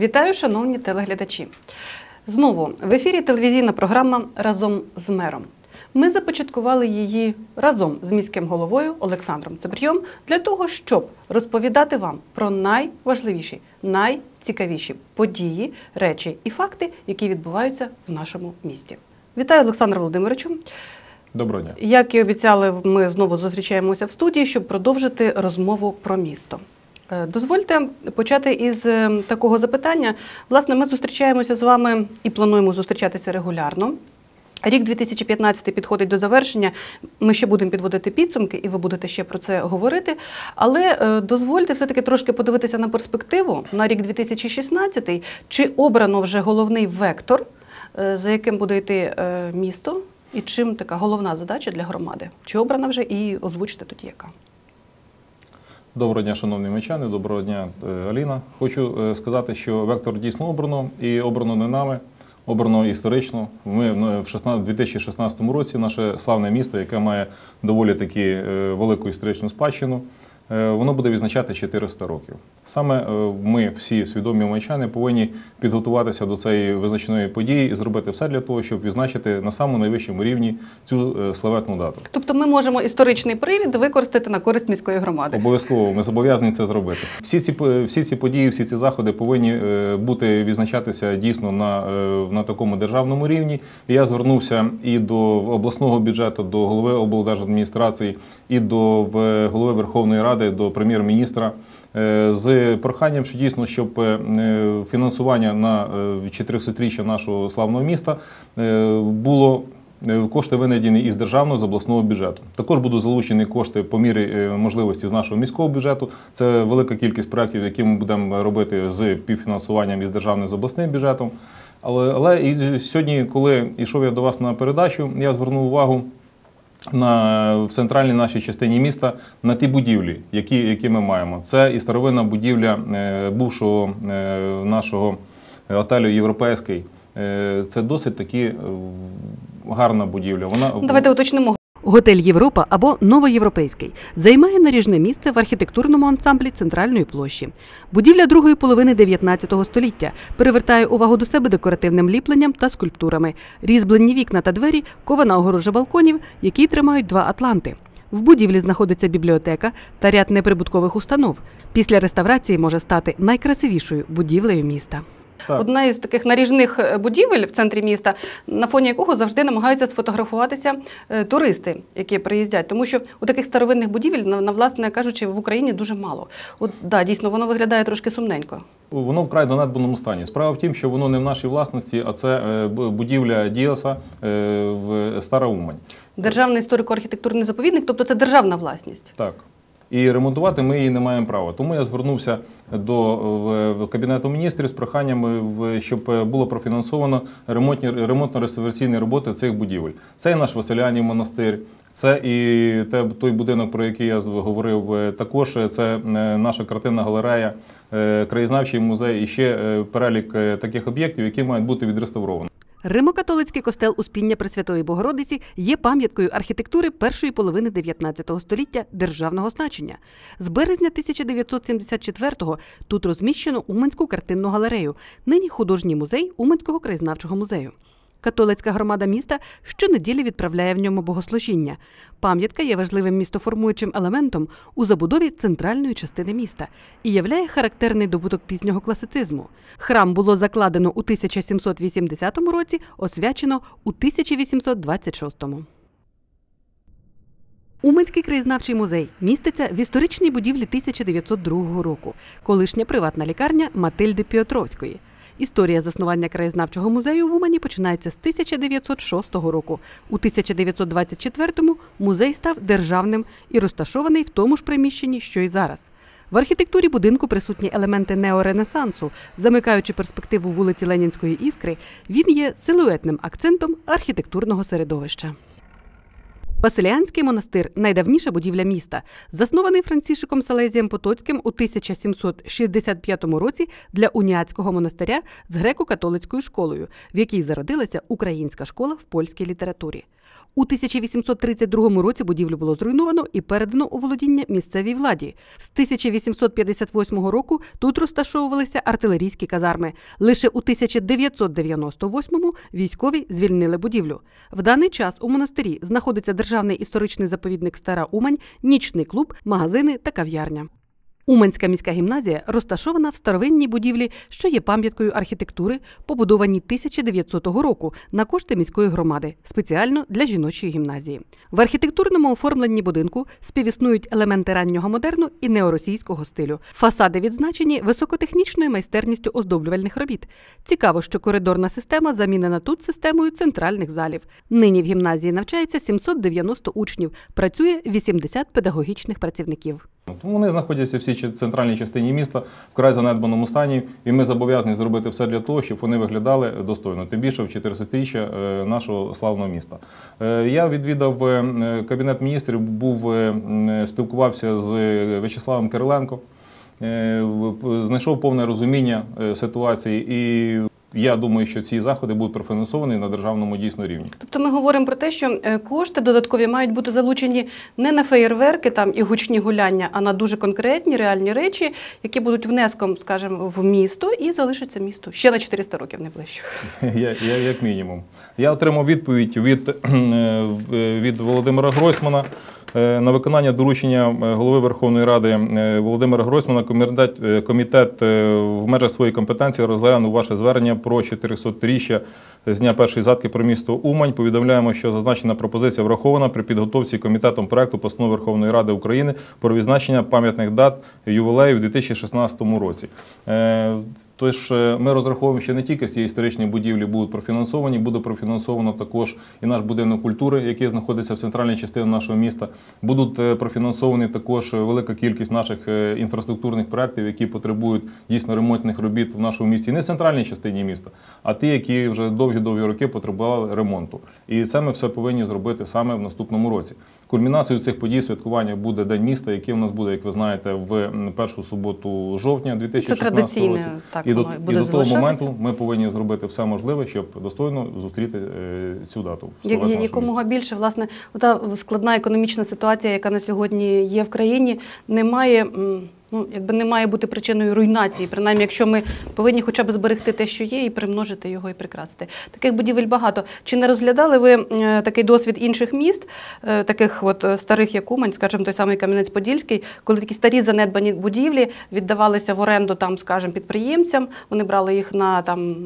Вітаю, шановні телеглядачі. Знову в ефірі телевізійна програма Разом з мером. Ми започаткували її разом з міським головою Олександром Цибрьом для того, щоб розповідати вам про найважливіші, найцікавіші події, речі і факти, які відбуваються в нашому місті. Вітаю, Олександр Володимировичу. Доброго дня. Як і обіцяли, ми знову зустрічаємося в студії, щоб продовжити розмову про місто. Е, Дозвольте почати із е, такого запитання. Власне, ми зустрічаємося з вами і плануємо зустрічатися регулярно. Рік 2015 підходить до завершення. Ми ще будемо підводити підсумки, і ви будете ще про це говорити. Але е, дозвольте все-таки трошки подивитися на перспективу на рік 2016. Чи обрано вже головний вектор, за яким буде йти місто, і чим така головна задача для громади? Чи обрана вже і озвучте тоді яка? Доброго дня, шановні мечани, доброго дня, е, Аліна. Хочу е, сказати, що вектор дійсно обрано і обрано не нами, обрано історично. Ми ну, в 16 2016 році наше славне місто, яке має доволі таки е, велику історичну спадщину, е, воно буде відзначати 400 років. Саме е, ми, всі свідомі мечани, повинні підготуватися до цієї визначної події і зробити все для того, щоб відзначити на самому найвищому рівні цю е, славетну дату. Тобто ми можемо історичний привід використати на користь міської громади. Обов'язково ми зобов'язані це зробити. Всі ці всі ці події, всі ці заходи повинні е, бути відзначатися дійсно на, е, на такому державному рівні. Я звернувся і до обласного бюджету, до голови облдержадміністрації, і до голови Верховної Ради, до прем'єр-міністра. е, З проханням, що дійсно, щоб е, фінансування на е, 400-річчя нашого славного міста е, було Е, Кошти винайдені із державного з обласного бюджету. Також будуть залучені кошти по мірі е, можливості з нашого міського бюджету. Це велика кількість проєктів, які ми будемо робити з півфінансуванням із державним з обласним бюджетом. Але, але і сьогодні, коли йшов я до вас на передачу, я звернув увагу на в центральній нашій частині міста на ті будівлі, які, які ми маємо. Це і старовинна будівля е, бувшого е, нашого готелю Європейський. Е, Це досить таки е, гарна будівля. Вона Давайте уточнимо. Готель Європа або Новоєвропейський займає наріжне місце в архітектурному ансамблі центральної площі. Будівля другої половини 19 століття перевертає увагу до себе декоративним ліпленням та скульптурами, різьблені вікна та двері, кована огорожа балконів, які тримають два атланти. В будівлі знаходиться бібліотека та ряд неприбуткових установ. Після реставрації може стати найкрасивішою будівлею міста. Так. Одна із таких наріжних е, будівель в центрі міста, на фоні якого завжди намагаються сфотографуватися е, туристи, які приїздять. Тому що у таких старовинних будівель, на, власне кажучи, в Україні дуже мало. От да, дійсно, воно виглядає трошки сумненько. Воно вкрай занедбаному стані. Справа в тім, що воно не в нашій власності, а це е, будівля Діаса в Стара Умань. Державний історико-архітектурний заповідник, тобто це державна власність. Так. І ремонтувати ми її не маємо права. Тому я звернувся до Кабінету міністрів з проханням, е, щоб е, було профінансовано ремонтні ремонтно-реставраційні роботи цих будівель. Це і наш Василянів монастир, це і той будинок, про який я говорив. е, Також це наша картинна галерея, краєзнавчий музей і ще перелік таких об'єктів, які мають бути відреставровані. Римо-католицький костел Успіння Пресвятої Богородиці є пам'яткою архітектури першої половини 19 століття державного значення. З березня 1974-го тут розміщено Уманську картинну галерею, нині художній музей Уманського краєзнавчого музею. Католицька громада міста щонеділі відправляє в ньому богослужіння. Пам'ятка є важливим містоформуючим елементом у забудові центральної частини міста і являє характерний добуток пізнього класицизму. Храм було закладено у 1780 році, освячено у 1826. Уманський краєзнавчий музей міститься в історичній будівлі 1902 року, колишня приватна лікарня Матильди Піотровської. Історія заснування краєзнавчого музею в Умані починається з 1906 року. У 1924-му музей став державним і розташований в тому ж приміщенні, що й зараз. В архітектурі будинку присутні елементи неоренесансу. Замикаючи перспективу вулиці Ленінської іскри, він є силуетним акцентом архітектурного середовища. Василіанський монастир найдавніша будівля міста, заснований Францішиком Салезієм Потоцьким у 1765 році для уніатського монастиря з греко-католицькою школою, в якій зародилася українська школа в польській літературі. У 1832 році будівлю було зруйновано і передано у володіння місцевій владі. З 1858 року тут розташовувалися артилерійські казарми. Лише у 1998-му військові звільнили будівлю. В даний час у монастирі знаходиться державний історичний заповідник Стара Умань, нічний клуб, магазини та кав'ярня. Уманська міська гімназія розташована в старовинній будівлі, що є пам'яткою архітектури, побудованій 1900 року на кошти міської громади, спеціально для жіночої гімназії. В архітектурному оформленні будинку співіснують елементи раннього модерну і неоросійського стилю. Фасади відзначені високотехнічною майстерністю оздоблювальних робіт. Цікаво, що коридорна система замінена тут системою центральних залів. Нині в гімназії навчається 790 учнів, працює 80 педагогічних працівників. Тому вони знаходяться всі чи- центральній частині міста, вкрай занедбаному стані, і ми зобов'язані зробити все для того, щоб вони виглядали достойно. Тим більше в 400-річчя е, нашого славного міста. Е, Я відвідав е, кабінет міністрів, був спілкувався з В'ячеславом Кириленко, знайшов повне розуміння ситуації, і я думаю, що ці заходи будуть профінансовані на державному дійсно рівні. Тобто ми говоримо про те, що е, кошти додаткові мають бути залучені не на феєрверки там і гучні гуляння, а на дуже конкретні реальні речі, які будуть внеском, скажімо, в місто і залишаться місту ще на 400 років найближчих. Я, я, як мінімум. Я отримав відповідь від, е, від Володимира Гройсмана е, на виконання доручення е, голови Верховної Ради е, Володимира Гройсмана. Комітет, е, е, в межах своєї компетенції розглянув ваше звернення про 400-річчя з дня першої згадки про місто Умань. Повідомляємо, що зазначена пропозиція врахована при підготовці комітетом проекту постанови Верховної Ради України про відзначення пам'ятних дат ювілею у 2016 році. Е, Тож е, ми розраховуємо, що не тільки ці історичні будівлі будуть профінансовані, буде профінансовано також і наш будинок культури, який знаходиться в центральній частині нашого міста. Будуть е, профінансовані також велика кількість наших е, інфраструктурних проєктів, які потребують дійсно ремонтних робіт в нашому місті, не в центральній частині міста, а ті, які вже довгі-довгі роки потребували ремонту. І це ми все повинні зробити саме в наступному році. Кульмінацією цих подій святкування буде День міста, який у нас буде, як ви знаєте, в першу суботу жовтня 2016 року. так, і до, воно і буде до того моменту ми повинні зробити все можливе, щоб достойно зустріти е, цю дату. Я- Якомога більше, власне, та складна економічна ситуація, яка на сьогодні є в країні, не має. Ну, якби не має бути причиною руйнації, принаймні, якщо ми повинні хоча б зберегти те, що є, і примножити його і прикрасити. Таких будівель багато. Чи не розглядали ви е, такий досвід інших міст, е, таких от е, старих, як Умань, скажімо, той самий Кам'янець-Подільський, коли такі старі занедбані будівлі віддавалися в оренду там, скажімо, підприємцям, вони брали їх на там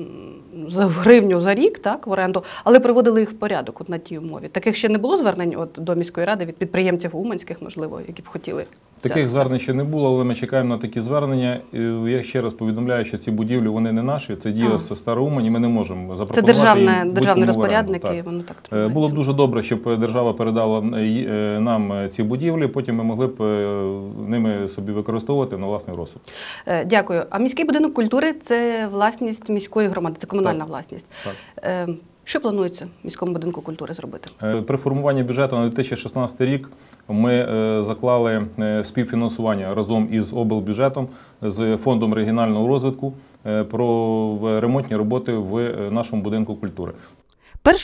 за гривню за рік, так, в оренду, але приводили їх в порядок от на тій умові. Таких ще не було звернень от, до міської ради від підприємців уманських, можливо, які б хотіли. Таких звернень ще не було, але ми чекаємо на такі звернення. Я ще раз повідомляю, що ці будівлі вони не наші. Це діє з Староумані. Ми не можемо Це запропонувати державне, їм державний розпорядник, і воно так Е, тримається. Було б дуже добре, щоб держава передала е, е, нам ці будівлі. Потім ми могли б ними собі використовувати на власний розсуд. Дякую. А міський будинок культури це власність міської громади, це комунальна Так. власність. Так. Що планується в міському будинку культури зробити? Е, При формуванні бюджету на 2016 рік ми е, заклали е, співфінансування разом із облбюджетом з фондом регіонального розвитку про ремонтні роботи в нашому будинку культури.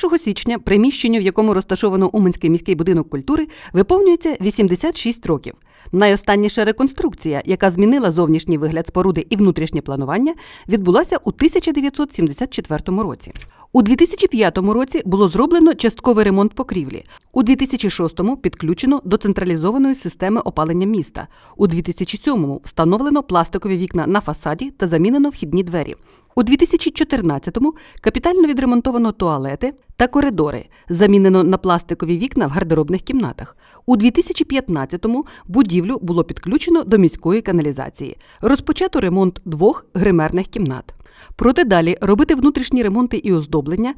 1 січня приміщенню, в якому розташовано Уманський міський будинок культури, виповнюється 86 років. Найостанніша реконструкція, яка змінила зовнішній вигляд споруди і внутрішнє планування, відбулася у 1974 році. У 2005 році було зроблено частковий ремонт покрівлі. У 2006-му підключено до централізованої системи опалення міста. У 2007-му встановлено пластикові вікна на фасаді та замінено вхідні двері. У 2014-му капітально відремонтовано туалети та коридори, замінено на пластикові вікна в гардеробних кімнатах. У 2015-му будівлю було підключено до міської каналізації. Розпочато ремонт двох гримерних кімнат. Проте далі робити внутрішні ремонти і оздоблення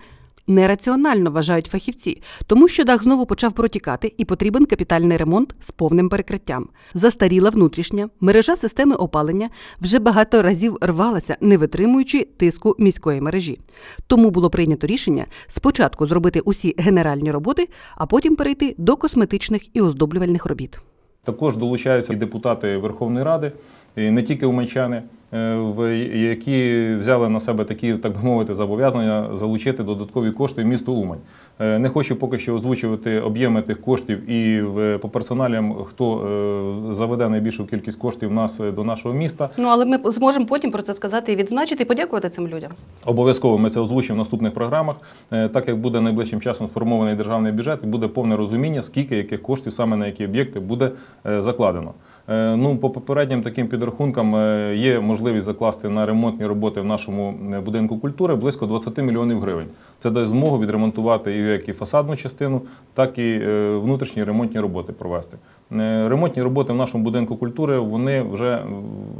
нераціонально вважають фахівці, тому що дах знову почав протікати і потрібен капітальний ремонт з повним перекриттям. Застаріла внутрішня мережа системи опалення вже багато разів рвалася, не витримуючи тиску міської мережі. Тому було прийнято рішення спочатку зробити усі генеральні роботи, а потім перейти до косметичних і оздоблювальних робіт. Також долучаються і депутати Верховної Ради, і не тільки уманчани, е, які взяли на себе такі, так би мовити, зобов'язання залучити додаткові кошти в місто Умань. Е, Не хочу поки що озвучувати об'єми тих коштів і по персоналям, хто е, заведе найбільшу кількість коштів нас до нашого міста. Ну але ми зможемо потім про це сказати і відзначити, і подякувати цим людям. Обов'язково ми це озвучимо в наступних програмах, так як буде найближчим часом сформований державний бюджет, і буде повне розуміння, скільки яких коштів саме на які об'єкти буде закладено. Е, Ну, по попереднім таким підрахункам е, є можливість закласти на ремонтні роботи в нашому е, будинку культури близько 20 мільйонів гривень. Це дасть змогу відремонтувати як і фасадну частину, так і е, внутрішні ремонтні роботи провести. Е, Ремонтні роботи в нашому будинку культури вони вже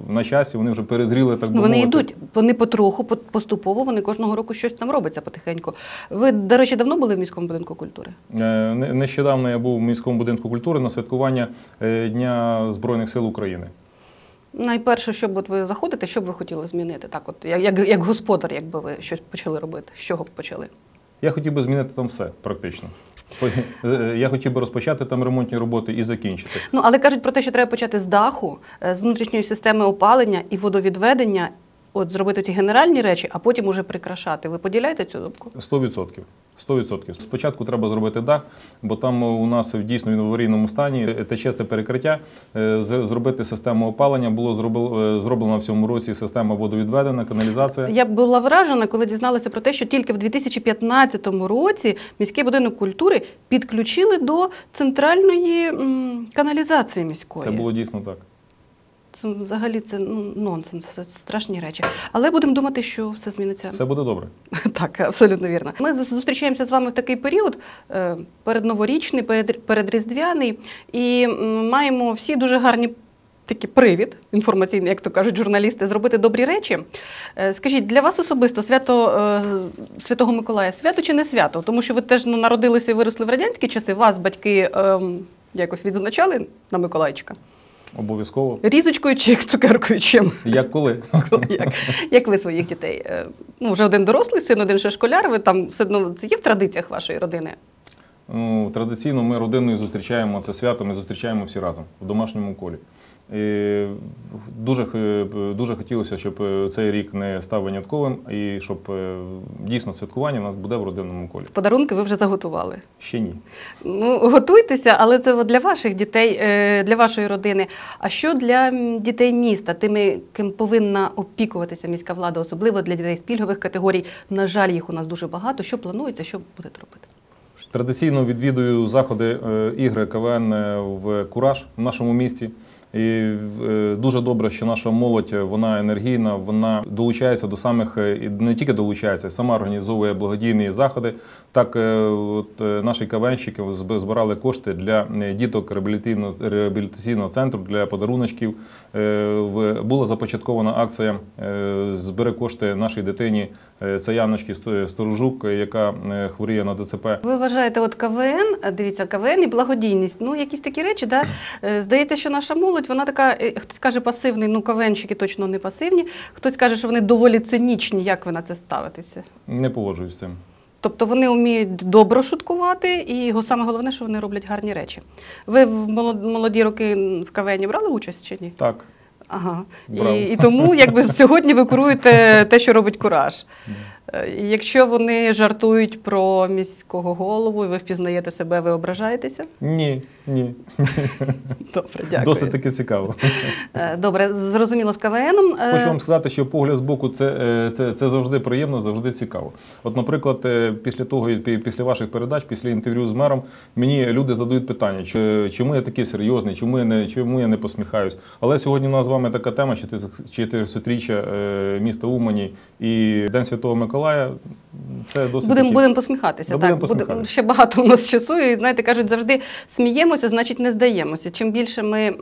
на часі, вони вже перезріли так би вони мовити. йдуть, вони потроху, по- поступово, вони кожного року щось там робиться потихеньку. Ви, до речі, давно були в міському будинку культури? Е, не- Нещодавно я був в міському будинку культури на святкування Дня Збройних сил України. Найперше, що б от ви заходите, що б ви хотіли змінити? Так, от як, як, як господар, якби ви щось почали робити, з чого б почали? Я хотів би змінити там все практично. Е, Я хотів би розпочати там ремонтні роботи і закінчити. Ну але кажуть про те, що треба почати з даху, е, з внутрішньої системи опалення і водовідведення, от зробити ці генеральні речі, а потім уже прикрашати. Ви поділяєте цю думку? 100%. 100%. Спочатку треба зробити дах, бо там у нас дійсно він в аварійному стані. Тече це перекриття. Е, Зробити систему опалення було е, зроблено в цьому році система водовідведена, каналізація. Я була вражена, коли дізналася про те, що тільки в 2015 році міський будинок культури підключили до центральної каналізації міської. Це було дійсно так. Це взагалі це ну, нонсенс, це страшні речі. Але будемо думати, що все зміниться. Все буде добре. Так, абсолютно вірно. Ми зустрічаємося з вами в такий період е, передноворічний, перед, передріздвяний, і маємо всі дуже гарні. Такий привід інформаційний, як то кажуть журналісти, зробити добрі речі. Е, Скажіть, для вас особисто свято е, Святого Миколая свято чи не свято? Тому що ви теж ну, народилися і виросли в радянські часи. Вас батьки ем, якось відзначали на Миколайчика? Обов'язково. Різочкою чи цукеркою чим? Як коли? Як, як ви своїх дітей? Е, Ну, вже один дорослий син, один ще школяр. Ви там все одно це є в традиціях вашої родини? Ну, традиційно ми родиною зустрічаємо це свято, ми зустрічаємо всі разом в домашньому колі. І дуже, дуже хотілося, щоб е, цей рік не став винятковим і щоб е, дійсно святкування у нас буде в родинному колі. Подарунки ви вже заготували. Ще ні. Ну, готуйтеся, але це для ваших дітей, е, для вашої родини. А що для дітей міста, тими, ким повинна опікуватися міська влада, особливо для дітей з пільгових категорій? На жаль, їх у нас дуже багато. Що планується, що будете робити? Традиційно відвідую заходи ігри КВН в Кураж в нашому місті. І е, дуже добре, що наша молодь е, вона енергійна, вона долучається до самих е, і не тільки долучається, сама організовує благодійні заходи. Так, от наші КВНщики зб- збирали кошти для діток реабілітаційного центру для подаруночків. Була започаткована акція Збери кошти нашій дитині. Е, Це Яночки Сторожук, е, яка е, хворіє на ДЦП. Ви вважаєте, от КВН, е, дивіться, КВН і благодійність. Ну, якісь такі речі, да? Е, здається, що наша молодь, вона така, е, хтось каже пасивний, ну КВНщики точно не пасивні. Хтось каже, що вони доволі цинічні. Як ви на це ставитеся? Не погоджуюсь з цим. Тобто вони вміють добре шуткувати, і саме головне, що вони роблять гарні речі. Ви в молод- молоді роки в КВН брали участь чи ні? Так. Ага. Брав. І, і тому якби сьогодні ви куруєте те, що робить кураж. Е, Якщо вони жартують про міського голову, і ви впізнаєте себе, ви ображаєтеся? Ні, ні. Добре, дякую. Досить таки цікаво. Е, Добре, зрозуміло з КВНом. Е, Хочу вам сказати, що погляд з боку це, це, це завжди приємно, завжди цікаво. От, наприклад, після того, після ваших передач, після інтерв'ю з мером, мені люди задають питання, чому я такий серйозний, чому я не, чому я не посміхаюсь. Але сьогодні у нас з вами така тема 400-річчя е, міста Умані і День Святого Миколая. Це досить Будемо будем посміхатися. Да, так, буде- ще багато у нас часу. І знаєте, кажуть, завжди сміємося, значить не здаємося. Чим більше ми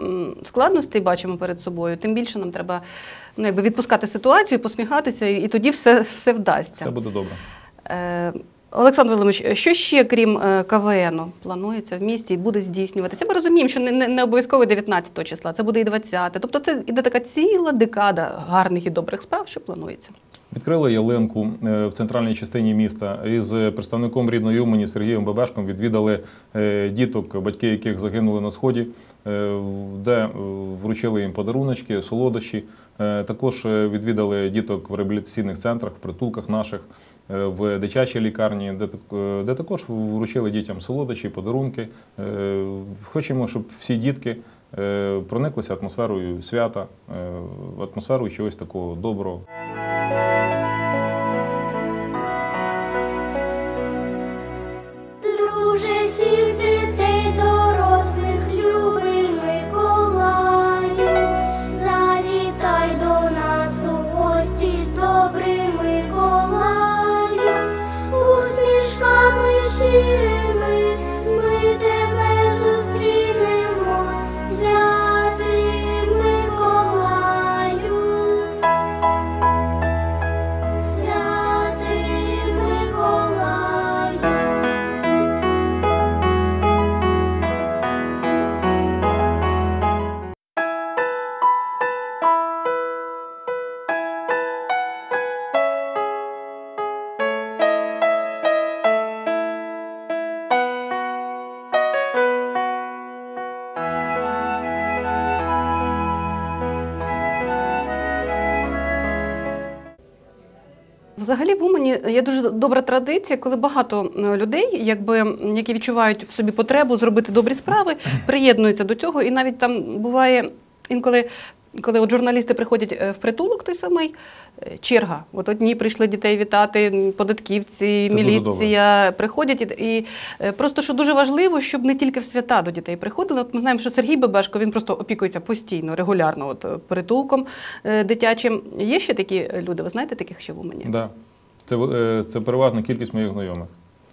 складностей бачимо перед собою, тим більше нам треба ну, якби відпускати ситуацію, посміхатися, і, і тоді все, все вдасться. Все буде добре. Е, Олександр Володимирович, що ще крім е, КВН планується в місті і буде здійснюватися? Ми розуміємо, що не, не, не обов'язково 19 числа, це буде і 20. Тобто це іде така ціла декада гарних і добрих справ, що планується. Відкрили ялинку е, в центральній частині міста. Із представником рідної Умані Сергієм Бебешком відвідали е, діток, батьки яких загинули на сході, де вручили їм подаруночки, солодощі. Також відвідали діток в реабілітаційних центрах, в притулках наших, в дитячій лікарні, е, де також вручили дітям солодощі, подарунки. Е, Хочемо, щоб всі дітки е, прониклися атмосферою свята, е, атмосферою чогось такого доброго. Взагалі в Умані є дуже добра традиція, коли багато е, людей, якби які відчувають в собі потребу зробити добрі справи, приєднуються до цього. І навіть там буває інколи, коли от журналісти приходять е, в притулок, той самий е, черга. От одні прийшли дітей вітати, податківці, Це міліція приходять і, і е, просто що дуже важливо, щоб не тільки в свята до дітей приходили. От ми знаємо, що Сергій Бебешко він просто опікується постійно, регулярно, от притулком дитячим. Є ще такі люди? Ви знаєте таких ще в Умані? Да. Це, це переважна кількість моїх знайомих,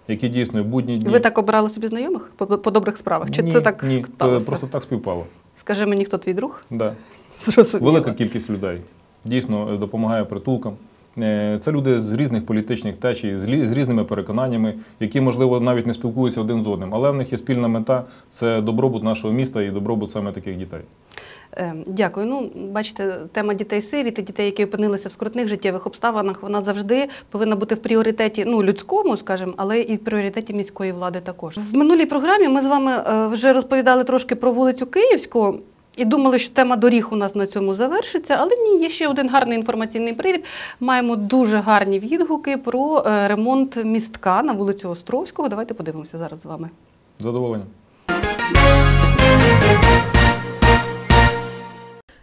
які дійсно в будні дні. Ви так обирали собі знайомих по, по добрих справах? Чи ні, це так ні, сталося? то просто так співпало. Скажи мені, хто твій друг? Да. Зрозуміло. Велика кількість людей дійсно допомагає притулкам. Е, Це люди з різних політичних течій, з різними переконаннями, які, можливо, навіть не спілкуються один з одним, але в них є спільна мета це добробут нашого міста і добробут саме таких дітей. Е, Дякую. Ну, бачите, тема дітей сиріт і дітей, які опинилися в скрутних життєвих обставинах, вона завжди повинна бути в пріоритеті ну, людському, скажімо, але і в пріоритеті міської влади також. В минулій програмі ми з вами е, вже розповідали трошки про вулицю Київську. І думали, що тема доріг у нас на цьому завершиться, але ні, є ще один гарний інформаційний привід. Маємо дуже гарні відгуки про е, ремонт містка на вулицю Островського. Давайте подивимося зараз з вами. Задоволення.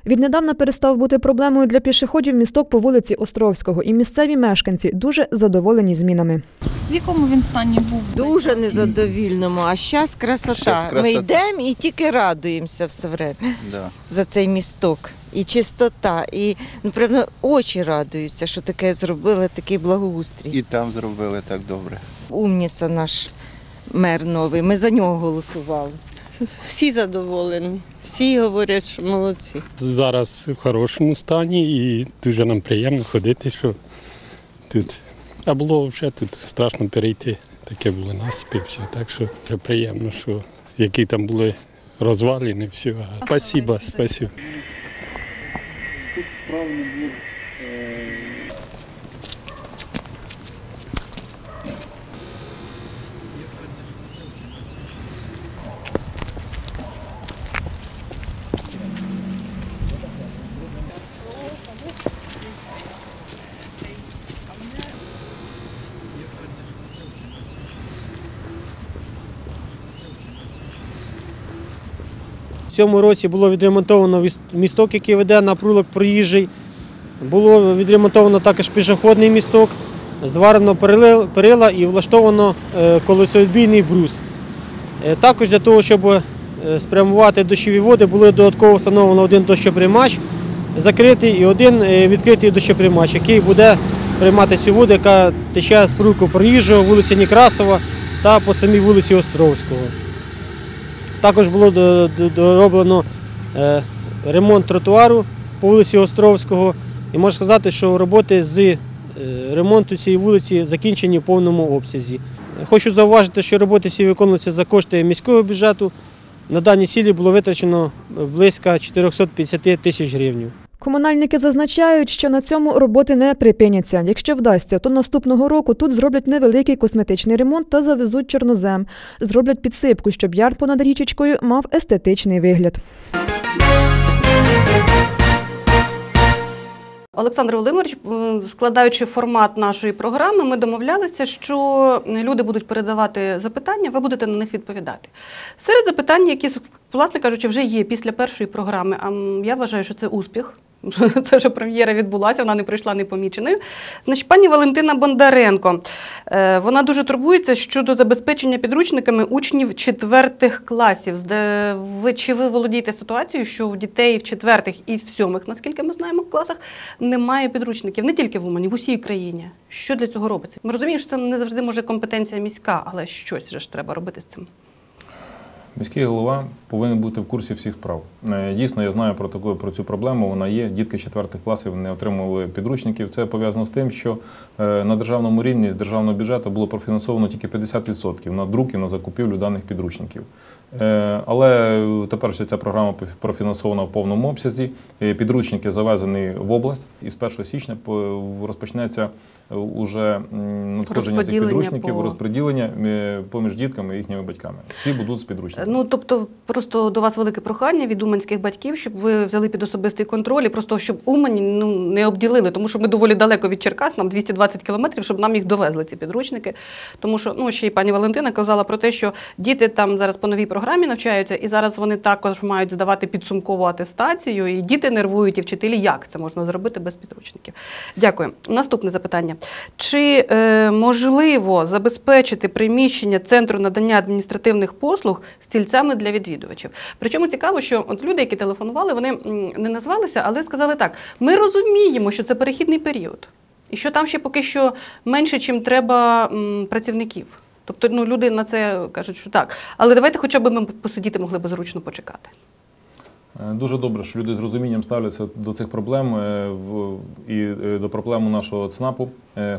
Віднедавна перестав бути проблемою для пішоходів місток по вулиці Островського, і місцеві мешканці дуже задоволені змінами. В якому він стані був? Дуже незадовільному, а зараз красота. Щас красота. Ми йдемо і тільки радуємося все время Да. за цей місток. І чистота, і напевно очі радуються, що таке зробили, такий благоустрій. І там зробили так добре. Умніця наш мер новий. Ми за нього голосували. Всі задоволені, всі говорять, що молодці. зараз в хорошому стані і дуже нам приємно ходити, що тут. А було взагалі тут страшно перейти. Таке було насипи, все. Так що вже приємно, що які там були розвалені, все. Спасибо, спасибо. В цьому році було відремонтовано місток, який веде на прулик проїжджий. Було відремонтовано також пішохідний місток, зварено перила і влаштовано е, колесообійний брус. Е, Також для того, щоб е, спрямувати дощові води, було додатково встановлено один дощоприймач закритий і один відкритий дощоприймач, який буде приймати цю воду, яка тече з прулку проїжджого, вулиці Некрасова та по самій вулиці Островського. Також було до- до- дороблено е, ремонт тротуару по вулиці Островського. І можна сказати, що роботи з е, ремонту цієї вулиці закінчені в повному обсязі. Хочу зауважити, що роботи всі виконуються за кошти міського бюджету. На дані сілі було витрачено близько 450 тисяч гривень. Комунальники зазначають, що на цьому роботи не припиняться. Якщо вдасться, то наступного року тут зроблять невеликий косметичний ремонт та завезуть чорнозем. Зроблять підсипку, щоб яр понад річечкою мав естетичний вигляд. Олександр Володимирович, складаючи формат нашої програми, ми домовлялися, що люди будуть передавати запитання, ви будете на них відповідати. Серед запитань, які, власне кажучи, вже є після першої програми, а я вважаю, що це успіх. Це вже прем'єра відбулася, вона не прийшла непоміченою. Значить, пані Валентина Бондаренко. е, Вона дуже турбується щодо забезпечення підручниками учнів четвертих класів. Ви чи ви володієте ситуацією, що у дітей в четвертих і в сьомих, наскільки ми знаємо, класах немає підручників не тільки в Умані, в усій країні. Що для цього робиться? Ми розуміємо, що це не завжди може компетенція міська, але щось же ж треба робити з цим. Міський голова повинен бути в курсі всіх справ. Е, Дійсно, я знаю про таку про цю проблему. Вона є. Дітки четвертих класів не отримували підручників. Це пов'язано з тим, що е, на державному рівні з державного бюджету було профінансовано тільки 50% на друк і на закупівлю даних підручників. Е, Але тепер ще ця програма профінансована в повному обсязі. Е, Підручники завезені в область, і з 1 січня по- розпочнеться е, уже надходження цих підручників, по- розподілення поміж дітками і їхніми батьками. Всі будуть з підручниками. Ну тобто, просто до вас велике прохання від уманських батьків, щоб ви взяли під особистий контроль і просто щоб Умані ну не обділили, тому що ми доволі далеко від Черкас, нам 220 кілометрів, щоб нам їх довезли ці підручники. Тому що ну ще й пані Валентина казала про те, що діти там зараз по новій програмі навчаються, і зараз вони також мають здавати підсумкову атестацію. І діти нервують і вчителі. Як це можна зробити без підручників? Дякую. Наступне запитання: чи е, можливо забезпечити приміщення центру надання адміністративних послуг стільцями для відвідувачів? Причому цікаво, що от люди, які телефонували, вони не назвалися, але сказали так: ми розуміємо, що це перехідний період, і що там ще поки що менше, чим треба м, працівників. Тобто, ну люди на це кажуть, що так. Але давайте хоча б ми посидіти могли б зручно почекати. Е, Дуже добре, що люди з розумінням ставляться до цих проблем е, і е, до проблем нашого ЦНАПу.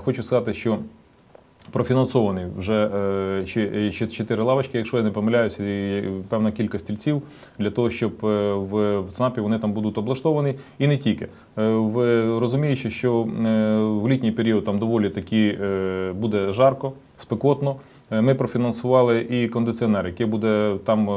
Хочу сказати, що профінансований вже ще- чотири лавочки, якщо я не помиляюся, і певна кількість стільців для того, щоб в ЦНАПі вони там будуть облаштовані. І не тільки. Розуміючи, що в літній період там доволі таки буде жарко, спекотно. Е, Ми профінансували і кондиціонер, який буде там е,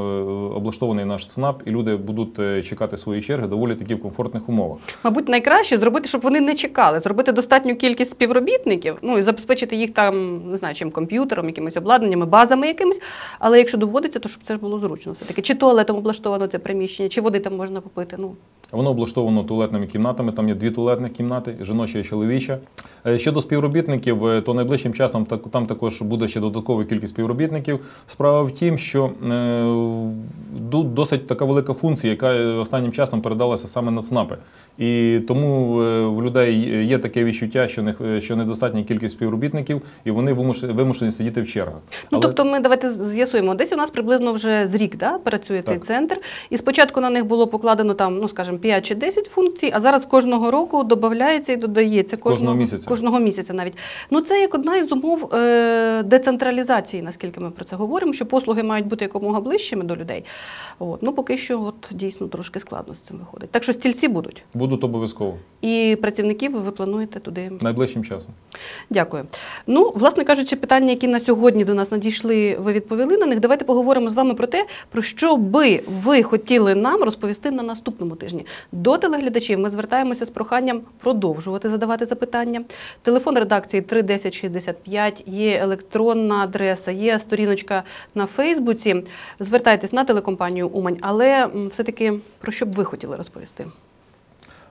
облаштований наш ЦНАП, і люди будуть е, чекати свої черги доволі таки в комфортних умовах. Мабуть, найкраще зробити, щоб вони не чекали, зробити достатню кількість співробітників, ну і забезпечити їх там, не знаю, чим комп'ютером, якимись обладнаннями, базами якимись. Але якщо доводиться, то щоб це ж було зручно. Все таки, чи туалетом облаштовано це приміщення, чи води там можна попити. Ну Воно облаштовано туалетними кімнатами. Там є дві туалетних кімнати, жіноча і чоловіча. Е, Щодо співробітників, е, то найближчим часом там також буде ще додаткова кількість співробітників. Справа в тім, що е, досить така велика функція, яка останнім часом передалася саме на ЦНАПи. І тому в людей є таке відчуття, що не що недостатня кількість співробітників, і вони вимушені сидіти в чергах. Ну, Але- тобто, ми давайте з'ясуємо. Десь у нас приблизно вже з рік да, працює цей центр. І спочатку на них було покладено там, ну скажімо, 5 чи 10 функцій, а зараз кожного року додається і додається Кожного місяця. Кожного місяця навіть. Ну це як одна із умов е, децентралізації, наскільки ми про це говоримо, що послуги мають бути якомога ближчими до людей. От. Ну поки що от, дійсно трошки складно з цим виходить. Так що стільці будуть. будуть обов'язково І працівників ви плануєте туди найближчим часом. Дякую. Ну, власне кажучи, питання, які на сьогодні до нас надійшли, ви відповіли на них. Давайте поговоримо з вами про те, про що би ви хотіли нам розповісти на наступному тижні. До телеглядачів ми звертаємося з проханням продовжувати задавати запитання. Телефон редакції 31065, є електронна адреса, є сторіночка на Фейсбуці. Звертайтесь на телекомпанію Умань, але все-таки про що б ви хотіли розповісти?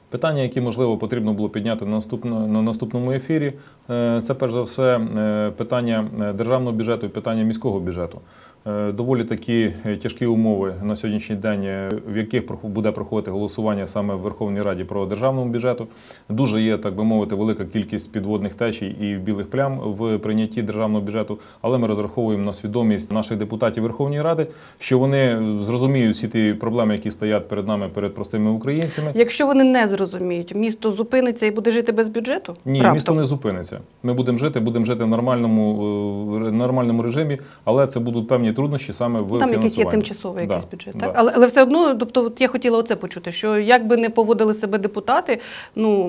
Питання, які можливо потрібно було підняти на наступно- на наступному ефірі, е, це перш за все е, питання е, державного бюджету і питання міського бюджету. Е, Доволі такі е, тяжкі умови на сьогоднішній день, е, в яких буде проходити голосування саме в Верховній Раді про державному бюджету. Дуже є, так би мовити, велика кількість підводних течій і білих плям в прийнятті державного бюджету. Але ми розраховуємо на свідомість наших депутатів Верховної Ради, що вони зрозуміють всі ті проблеми, які стоять перед нами, перед простими українцями. Якщо вони не зрозуміють, місто зупиниться і буде жити без бюджету? Ні, Раптом. місто не зупиниться. Ми будемо жити, будемо жити в нормальному, нормальному режимі, але це будуть певні труднощі саме в Там якийсь є тимчасовий Да, якийсь бюджет, да. так? Але, але все одно, тобто, от я хотіла оце почути, що як би не поводили себе депутати, ну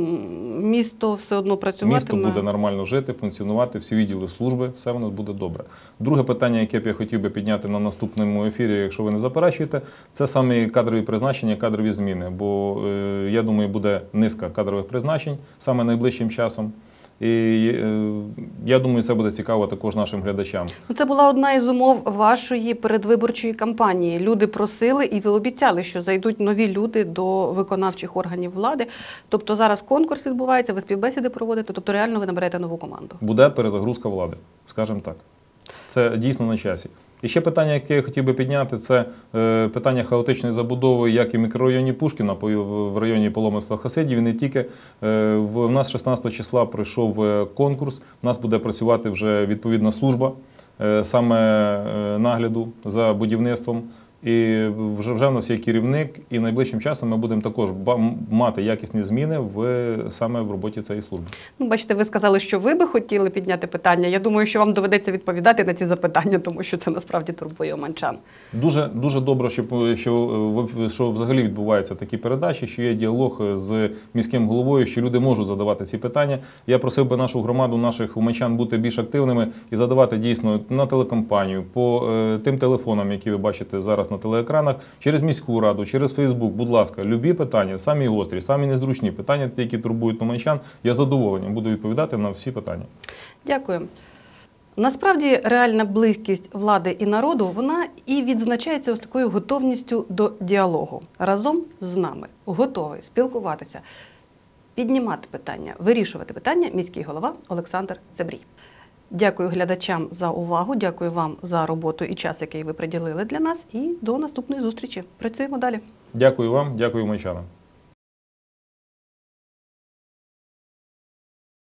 місто все одно працюватиме. Місто буде нормально жити, функціонувати, всі відділи служби, все воно буде добре. Друге питання, яке б я хотів би підняти на наступному ефірі, якщо ви не заперечуєте, це саме кадрові призначення, кадрові зміни. Бо е, я думаю, буде низка кадрових призначень саме найближчим часом. І е, я думаю, це буде цікаво також нашим глядачам. Ну, Це була одна із умов вашої передвиборчої кампанії. Люди просили і ви обіцяли, що зайдуть нові люди до виконавчих органів влади. Тобто зараз конкурс відбувається, ви співбесіди проводите, тобто реально ви наберете нову команду. буде перезагрузка влади, скажімо так. Це дійсно на часі. І ще питання, яке я хотів би підняти, це е, питання хаотичної забудови, як і в мікрорайоні Пушкіна, в районі Поломиства Хасидів. І не тільки е, в нас 16 числа пройшов е, конкурс. У нас буде працювати вже відповідна служба саме нагляду за будівництвом. І вже вже в нас є керівник, і найближчим часом ми будемо також мати якісні зміни в саме в роботі цієї служби. Ну, бачите, ви сказали, що ви би хотіли підняти питання. Я думаю, що вам доведеться відповідати на ці запитання, тому що це насправді турбує оманчан. Дуже дуже добре, що, що, е, що взагалі відбуваються такі передачі, що є діалог е, з міським головою, що люди можуть задавати ці питання. Я просив би нашу громаду, наших умачан бути більш активними і задавати дійсно на телекомпанію, по е, тим телефонам, які ви бачите зараз на телеекранах, через міську раду, через Фейсбук. Будь ласка, любі питання, самі гострі, самі незручні питання, які турбують умачан. Я задоволенням буду відповідати на всі питання. Дякую. Насправді реальна близькість влади і народу вона і відзначається ось такою готовністю до діалогу разом з нами, готовий спілкуватися, піднімати питання, вирішувати питання міський голова Олександр Цебрій. Дякую глядачам за увагу. Дякую вам за роботу і час, який ви приділили для нас. І до наступної зустрічі. Працюємо далі. Дякую вам, дякую умачанам.